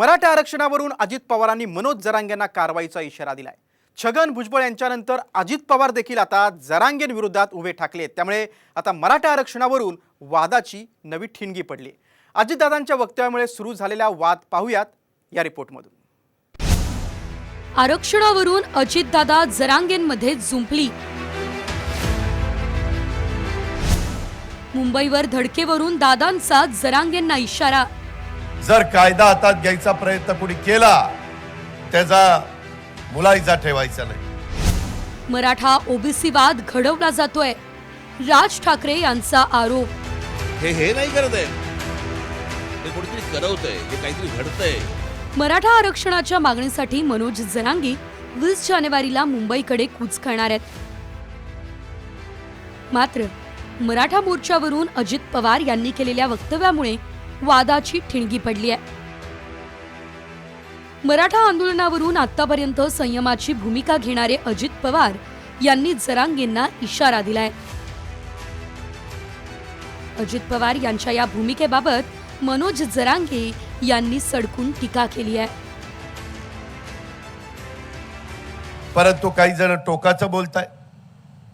मराठा आरक्षणावरून अजित पवारांनी मनोज जरांगेंना कारवाईचा इशारा दिलाय. छगन भुजबळ यांच्यानंतर अजित पवार देखील आता जरांगेंविरोधात उभे ठाकले त्यामुळे आता मराठा आरक्षणावरून वादाची नवी ठिणगी पडली. अजितदादांच्या वक्तव्यामुळे सुरू झालेला वाद पाहूयात या रिपोर्टमधून. आरक्षणावरून अजितदादा जरांगेंमध्ये जुंपली मुंबईवर धडकेवरून दादांचा जरांगेंना इशारा जर कायदा हातात घ्यायचा प्रयत्न कोणी केला त्याचा मुलायचा ठेवायचा नाही. मराठा ओबीसी वाद घडवला जातोय राज ठाकरे यांचा आरोप. हे हे नाही करत आहे. हे कोणीतरी करवत आहे हे काहीतरी घडतंय. मराठा आरक्षणाच्या मागणीसाठी मनोज जरांगे वीस जानेवारीला मुंबईकडे कूच करणार आहेत. मात्र मराठा मोर्चावरून अजित पवार यांनी केलेल्या वक्तव्यामुळे वादाची ठिणगी पडली आहे. मराठा आंदोलनावरून आतापर्यंत संयमाची भूमिका घेणारे अजित पवार यांनी जरांगेंना इशारा दिलाय. अजित पवार यांच्या या भूमिकेबाबत मनोज जरांगे यांनी सडकून टीका केली आहे. परंतु काही जण टोकाचं बोलताय.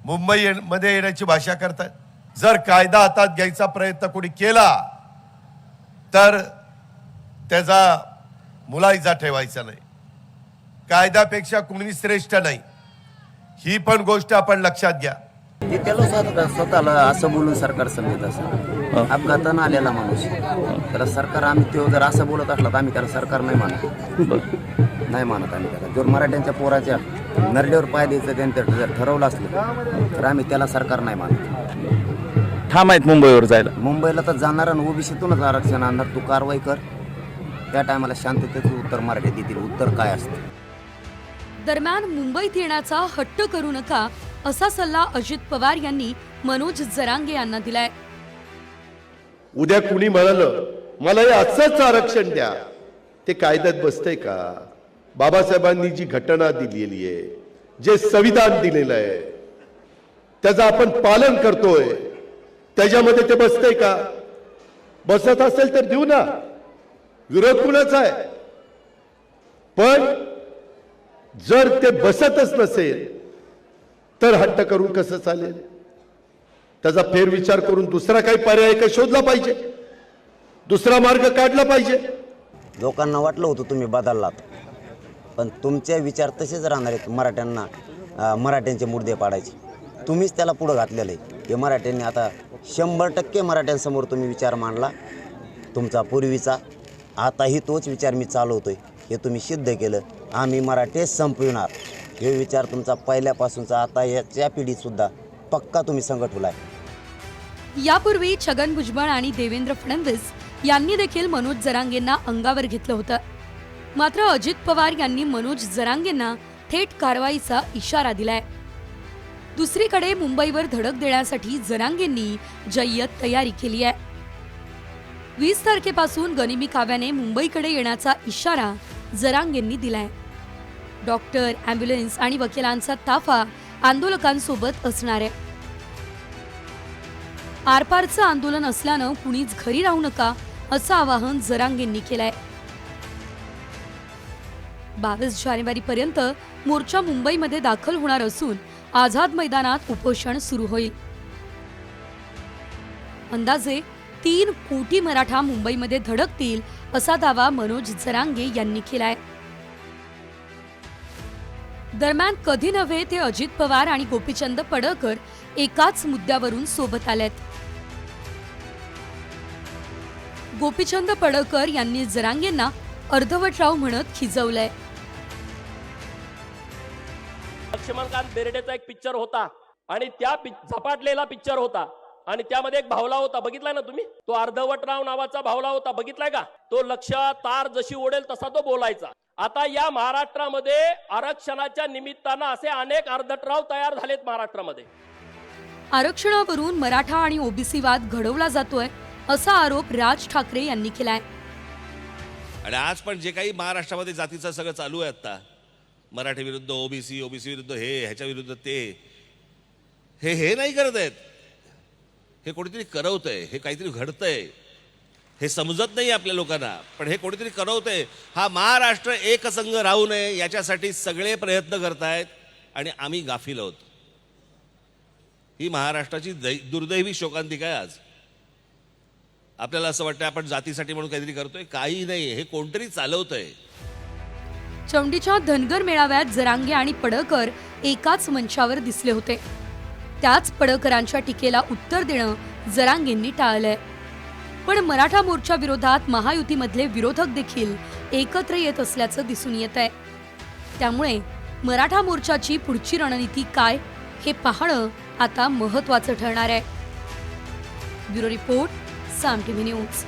मुंबई मध्ये येण्याची भाषा करतायत. जर कायदा हातात घ्यायचा प्रयत्न कोणी केला तर त्याचा मुलायचा ठेवायचा नाही. कायद्यापेक्षा कुणी श्रेष्ठ नाही. ही पण गोष्ट आपण लक्षात घ्या. ते त्याला स्वतः स्वतःला असं बोलून सरकार समजत असं अपघातानं आलेला माणूस. त्याला सरकार आम्ही तो जर असं बोलत असला तर आम्ही त्याला सरकार नाही मानत. नाही मानत आम्ही त्याला. जर मराठ्यांच्या पोराच्या नरड्यावर पाय द्यायचं त्यांचं जर ठरवलं असलं तर आम्ही त्याला सरकार नाही मानत. ठाम आहेत मुंबईवर जायला. मुंबईला तर जाणार आणि ओबीसीतूनच आरक्षण आणणार. तू कारवाई कर. त्या टायमाला शांततेचं उत्तर मराठीत देतील उत्तर काय असतं? दरम्यान मुंबईत येण्याचा हट्ट करू नका असा सल्ला अजित पवार यांनी मनोज जरांगे यांना दिलाय. उद्या कुणी म्हणालं मला हे असंच आरक्षण द्या. ते कायद्यात बसतंय का? बाबासाहेबांनी जी घटना दिलेली आहे जे संविधान दिलेलं आहे त्याचं आपण पालन करतोय. त्याच्यामध्ये ते बसतंय का? बसत असेल तर देऊ ना. विरोध कुणाचा आहे? पण जर ते बसतच नसेल तर हट्ट करून कसं चालेल? त्याचा फेरविचार करून दुसरा काही पर्याय का शोधला पाहिजे? दुसरा मार्ग काढला पाहिजे? लोकांना वाटलं होतं तुम्ही बदललात. पण तुमचे विचार तसेच राहणार आहेत मराठ्यांना मराठ्यांचे मुर्दे पाडायचे. तुम्हीच त्याला पुढं घातलेलं आहे. हे मराठ्यांनी आता शंभर टक्के मराठ्यांसमोर तुम्ही विचार मांडला. तुमचा पूर्वीचा आताही तोच विचार मी चालवतो आहे हे तुम्ही सिद्ध केलं. आम्ही मराठेच संपविणार. हे विचार तुमचा पहिल्यापासूनचा आता याच्या पिढीतसुद्धा पक्का तुम्ही संघटवला आहे. यापूर्वी छगन भुजबळ आणि देवेंद्र फडणवीस यांनी देखील मनोज जरांगेंना अंगावर घेतलं होतं. मात्र अजित पवार यांनी मनोज जरांगेंना थेट कारवाईचा इशारा दिलाय. दुसरीकडे मुंबईवर धडक देण्यासाठी जरांगेंनी जय्यत तयारी केली आहे. वीस तारखेपासून गनिमी काव्याने मुंबईकडे येण्याचा इशारा जरांगेंनी दिलाय. डॉक्टर अँब्युलन्स आणि वकिलांचा ताफा आंदोलकांसोबत असणार आहे. आरपारचं आंदोलन असल्यानं कुणीच घरी राहू नका असं आवाहन जरांगेंनी केलंय. बावीस जानेवारी पर्यंत मोर्चा मुंबईमध्ये दाखल होणार असून आझाद मैदानात उपोषण सुरू होईल. अंदाजे तीन कोटी मराठा मुंबईमध्ये धडकतील असा दावा मनोज जरांगे यांनी केलाय. दरम्यान कधी नव्हे ते अजित पवार आणि गोपीचंद पडळकर एकाच मुद्द्यावरून सोबत आलेत. गोपीचंद पडळकर यांनी जरांगेंना अर्धवटराव म्हणत खिजवलंय. लक्ष्मणकांत बेर्डेचा एक पिक्चर होता आणि त्या झपाटलेला पिक्चर होता. आणि त्यामध्ये एक भावला होता. बघितलाय ना तुम्ही? तो अर्धवटराव नावाचा भावला होता. बघितलाय का? तो लक्ष तार जशी ओढेल तसा तो बोलायचा. आता या महाराष्ट्रामध्ये आरक्षणाच्या निमित्तानं असे अनेक अर्धटराव तयार झालेत महाराष्ट्रामध्ये. आरक्षणावरून मराठा आणि ओबीसी वाद घडवला जातोय असा आरोप राज ठाकरे यांनी केलाय. आणि आज पण जे काही महाराष्ट्रामध्ये जातीचं सगळं चालू आहे आता मराठी विरुद्ध ओबीसी ओबीसी विरुद्ध हे ह्याच्या विरुद्ध ते. हे हे नाही करत आहेत. हे कोणीतरी करवत आहे हे काहीतरी घडतंय. हे समजत नाही आपल्या लोकांना पण हे कोणीतरी करवतंय. हा महाराष्ट्र एकसंघ राहू नये याच्यासाठी सगळे प्रयत्न करतायत आणि आम्ही गाफील आहोत. ही महाराष्ट्राची दै दुर्दैवी शोकांतिका आहे आज. आपल्याला असं वाटतं आपण जातीसाठी म्हणून काहीतरी करतोय? काही नाही हे कोणतरी चालवतंय. चौंडीच्या धनगर मेळाव्यात जरांगे आणि पडळकर एकाच मंचावर दिसले होते. त्याच पडळकरांच्या टीकेला उत्तर देणं जरांगेंनी टाळलंय. पण मराठा मोर्चा विरोधात महायुतीमधले विरोधक देखील एकत्र येत असल्याचं दिसून येत आहे त्यामुळे मराठा मोर्चाची पुढची रणनीती काय हे पाहणं आता महत्वाचं ठरणार आहे. Bureau report Saam TV news.